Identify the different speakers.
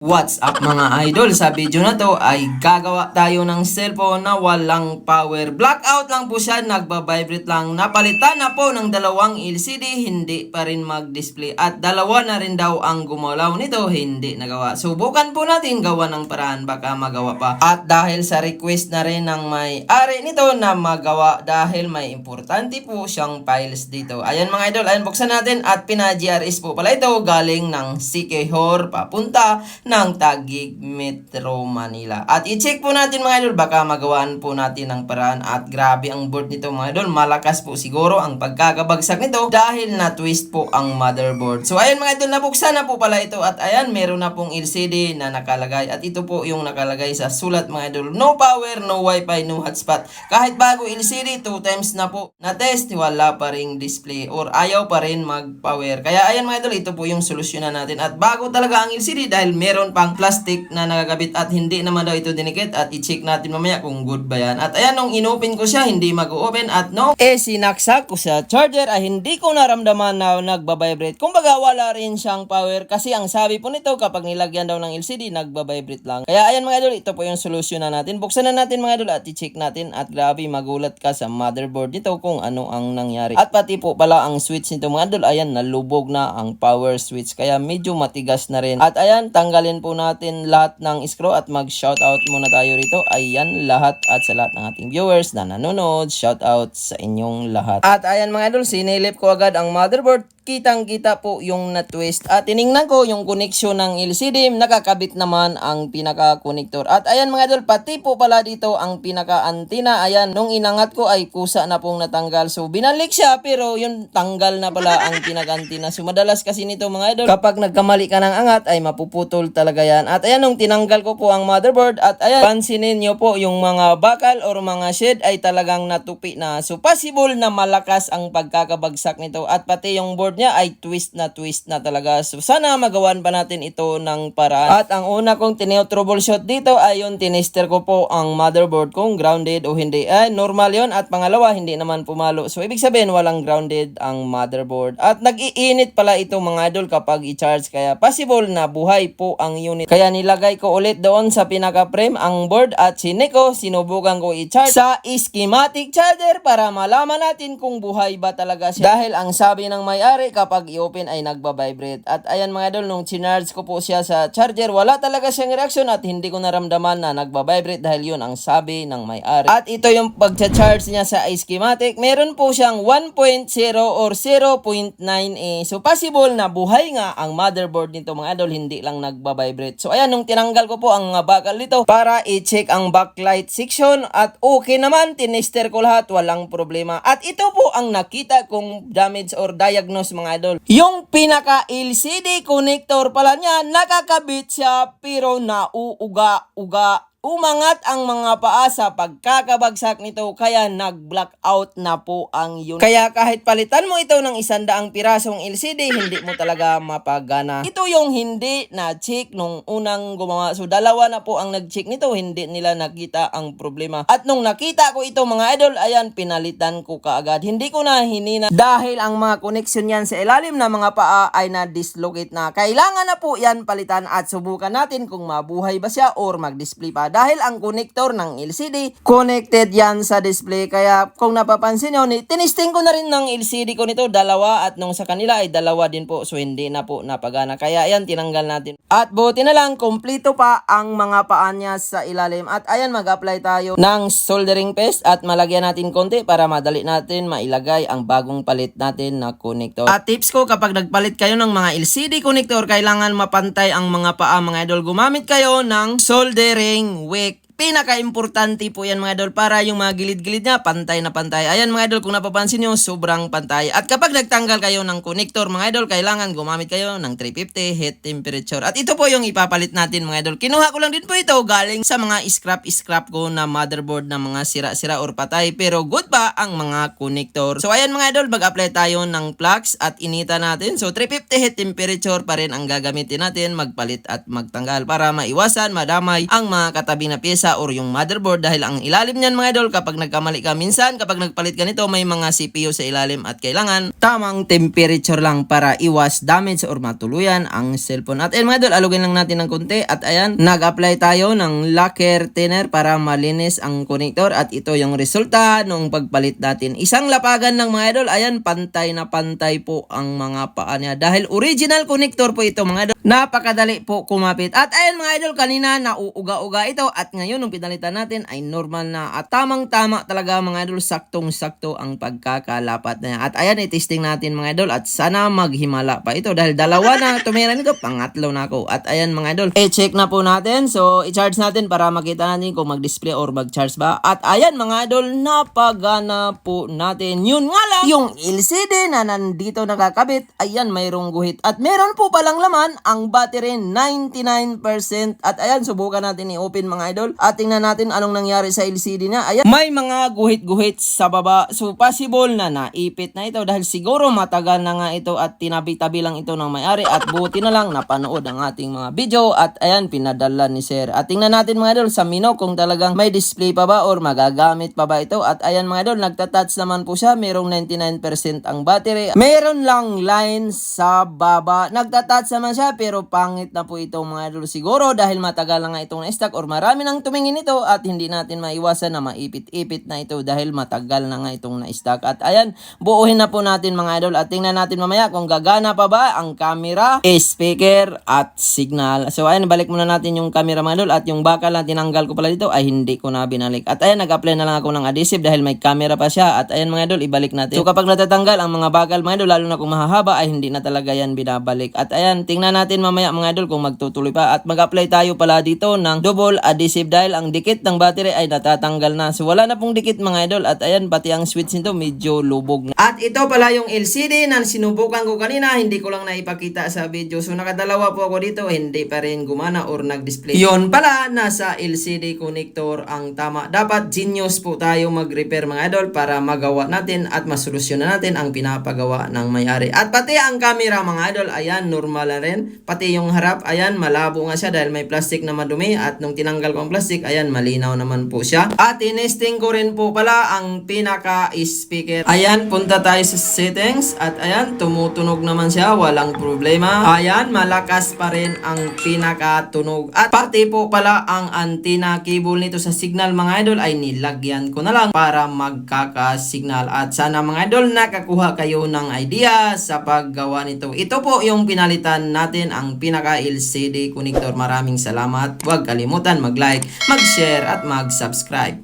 Speaker 1: What's up mga idol? Sa video na to ay gagawa tayo ng cellphone na walang power. Blackout lang po siya, nagbabibrate lang. Napalitan na po ng dalawang LCD, hindi pa rin mag-display. At dalawa na rin daw ang gumalaw nito, hindi nagawa. Subukan po natin gawa ng paraan, baka magawa pa. At dahil sa request na rin ng may-ari nito na magawa dahil may importante po siyang files dito. Ayan mga idol, ayan buksan natin at pina-GRS po pala ito galing ng Sikihor papunta ng Taguig Metro Manila. At i-check po natin mga idol, baka magawaan po natin ng paraan at grabe ang board nito mga idol. Malakas po siguro ang pagkakabagsak nito dahil na-twist po ang motherboard. So ayan mga idol, nabuksan na po pala ito at ayan, meron na pong LCD na nakalagay at ito po yung nakalagay sa sulat mga idol. No power, no wifi, no hotspot. Kahit bago LCD, two times na po na test, wala pa ring display or ayaw pa rin mag-power. Kaya ayan mga idol, ito po yung solusyonan natin. At bago talaga ang LCD dahil meron pang plastic na nagagabit at hindi naman daw ito dinikit at i-check natin mamaya kung good ba yan. At ayan, nung inopen ko siya, hindi mag-open at no, eh sinaksak ko sa charger ay hindi ko naramdaman na nagbabibrate. Kumbaga wala rin siyang power kasi ang sabi po nito kapag nilagyan daw ng LCD, nagbabibrate lang. Kaya ayan mga idol, ito po yung solusyon na natin. Buksan na natin mga idol at i-check natin at grabe magulat ka sa motherboard nito kung ano ang nangyari. At pati po pala ang switch nito mga idol, ayan nalubog na ang power switch kaya medyo matigas na rin. At ayan, tanggalin po natin lahat ng screw at mag-shoutout muna tayo rito. Ayan lahat at sa lahat ng ating viewers na nanonood, shoutout sa inyong lahat. At ayan mga idol, sinilip ko agad ang motherboard kitang kita po yung na-twist. At tiningnan ko yung connection ng LCD, nakakabit naman ang pinaka-connector. At ayan mga idol, pati po pala dito ang pinaka-antenna. Ayan, nung inangat ko ay kusa na pong natanggal. So binalik siya pero yun tanggal na pala ang pinaka-antenna. So madalas kasi nito mga idol, kapag nagkamali ka ng angat ay mapuputol talaga yan. At ayan, nung tinanggal ko po ang motherboard at ayan, pansinin nyo po yung mga bakal or mga shed ay talagang natupi na. So possible na malakas ang pagkakabagsak nito at pati yung board niya ay twist na twist na talaga. So sana magawan pa natin ito ng paraan. At ang una kong tineo-troubleshoot dito ay yung tinester ko po ang motherboard kung grounded o hindi. Ay, normal yon At pangalawa, hindi naman pumalo. So ibig sabihin walang grounded ang motherboard. At nag-iinit pala ito mga idol kapag i-charge. Kaya possible na buhay po ang unit. Kaya nilagay ko ulit doon sa pinaka-frame ang board at siniko sinubukan ko i-charge sa schematic charger para malaman natin kung buhay ba talaga siya. Dahil ang sabi ng may-ari kapag i-open ay nagbabibrate. At ayan mga idol, nung chinarge ko po siya sa charger, wala talaga siyang reaction at hindi ko naramdaman na nagbabibrate dahil yun ang sabi ng may-ari. At ito yung pagcha-charge niya sa schematic. Meron po siyang 1.0 or 0.9A. So possible na buhay nga ang motherboard nito mga idol, hindi lang nagbabibrate. So ayan, nung tinanggal ko po ang bakal nito para i-check ang backlight section at okay naman, tinester ko lahat, walang problema. At ito po ang nakita kong damage or diagnose mga idol. Yung pinaka LCD connector pala niya, nakakabit siya pero nauuga-uga Umangat ang mga paa sa pagkakabagsak nito kaya nag-blackout na po ang unit. Kaya kahit palitan mo ito ng isandaang pirasong LCD, hindi mo talaga mapagana. Ito yung hindi na-check nung unang gumawa. So dalawa na po ang nag-check nito, hindi nila nakita ang problema. At nung nakita ko ito mga idol, ayan, pinalitan ko kaagad. Hindi ko na hinina dahil ang mga connection yan sa ilalim na mga paa ay na-dislocate na. Kailangan na po yan palitan at subukan natin kung mabuhay ba siya or mag-display pa dahil ang connector ng LCD connected yan sa display. Kaya kung napapansin nyo ni- tinisting ko na rin ng LCD ko nito dalawa at nung sa kanila ay dalawa din po. So hindi na po napagana. Kaya yan tinanggal natin. At buti na lang kompleto pa ang mga paan niya sa ilalim. At ayan mag-apply tayo ng soldering paste at malagyan natin konti para madali natin mailagay ang bagong palit natin na connector. At tips ko kapag nagpalit kayo ng mga LCD connector kailangan mapantay ang mga paa mga idol. Gumamit kayo ng soldering wick pinaka-importante po yan mga idol para yung mga gilid-gilid niya pantay na pantay. Ayan mga idol kung napapansin nyo sobrang pantay. At kapag nagtanggal kayo ng connector mga idol kailangan gumamit kayo ng 350 heat temperature. At ito po yung ipapalit natin mga idol. Kinuha ko lang din po ito galing sa mga scrap-scrap ko na motherboard na mga sira-sira or patay. Pero good pa ang mga connector. So ayan mga idol mag-apply tayo ng flux at inita natin. So 350 heat temperature pa rin ang gagamitin natin magpalit at magtanggal para maiwasan madamay ang mga katabi na pyesa data or yung motherboard dahil ang ilalim niyan mga idol kapag nagkamali ka minsan kapag nagpalit ka nito may mga CPU sa ilalim at kailangan tamang temperature lang para iwas damage or matuluyan ang cellphone. At mga idol, alugin lang natin ng konti at ayan, nag-apply tayo ng lacquer thinner para malinis ang connector at ito yung resulta nung pagpalit natin. Isang lapagan ng mga idol, ayan, pantay na pantay po ang mga paa niya dahil original connector po ito mga idol. Napakadali po kumapit. At ayun mga idol, kanina nauuga-uga ito at ngayon nung pinalitan natin ay normal na at tamang-tama talaga mga idol, saktong-sakto ang pagkakalapat na. At ayan, itesting natin mga idol at sana maghimala pa ito dahil dalawa na tumira nito, pangatlo na ako. At ayan mga idol, i-check na po natin. So, i-charge natin para makita natin kung mag-display or mag-charge ba. At ayan mga idol, napagana po natin. Yun nga lang, yung LCD na nandito nakakabit, ayan mayroong guhit. At meron po palang laman ang battery 99%. At ayan, subukan natin i-open mga idol. At tingnan natin anong nangyari sa LCD niya. Ayan, may mga guhit-guhit sa baba. So, possible na naipit na ito dahil siguro matagal na nga ito at tinabi-tabi lang ito ng may-ari. At buti na lang napanood ang ating mga video. At ayan, pinadala ni Sir. At tingnan natin mga idol sa mino kung talagang may display pa ba or magagamit pa ba ito. At ayan mga idol, nagtatouch naman po siya. Merong 99% ang battery. Meron lang line sa baba. Nagtatouch naman siya pero pangit na po ito mga idol siguro dahil matagal na nga itong na-stock or marami nang tumingin ito at hindi natin maiwasan na maipit-ipit na ito dahil matagal na nga itong na-stock. At ayan, buuhin na po natin mga idol at tingnan natin mamaya kung gagana pa ba ang camera, speaker at signal. So ayan, balik muna natin yung camera mga idol at yung bakal na tinanggal ko pala dito ay hindi ko na binalik. At ayan, nag-apply na lang ako ng adhesive dahil may camera pa siya. At ayan mga idol, ibalik natin. So kapag natatanggal ang mga bakal mga idol, lalo na kung mahahaba ay hindi na talaga yan binabalik. At ayan, tingnan natin mamaya mga idol kung magtutuloy pa. At mag-apply tayo pala dito ng double adhesive dahil ang dikit ng battery ay natatanggal na. So wala na pong dikit mga idol. At ayan, pati ang switch nito medyo lubog na. At ito pala yung LCD na sinubukan ko kanina, hindi ko lang naipakita sa video. So nakadalawa po ako dito, hindi pa rin gumana or nag-display. Yon pala, nasa LCD connector ang tama. Dapat genius po tayo mag-repair mga idol para magawa natin at masolusyonan natin ang pinapagawa ng may-ari. At pati ang camera mga idol, ayan, normal na rin. Pati yung harap, ayan, malabo nga siya dahil may plastic na madumi at nung tinanggal ko ang plastic, ayan, malinaw naman po siya. At tinesting ko rin po pala ang pinaka-speaker. Ayan, punta tayo sa settings at ayan, tumutunog naman siya, walang problema. Ayan, malakas pa rin ang pinakatunog. At pati po pala ang antenna cable nito sa signal mga idol ay nilagyan ko na lang para magkaka-signal. At sana mga idol nakakuha kayo ng idea sa paggawa nito. Ito po yung pinalitan natin ang pinaka LCD connector. Maraming salamat. Huwag kalimutan mag-like, mag-share at mag-subscribe.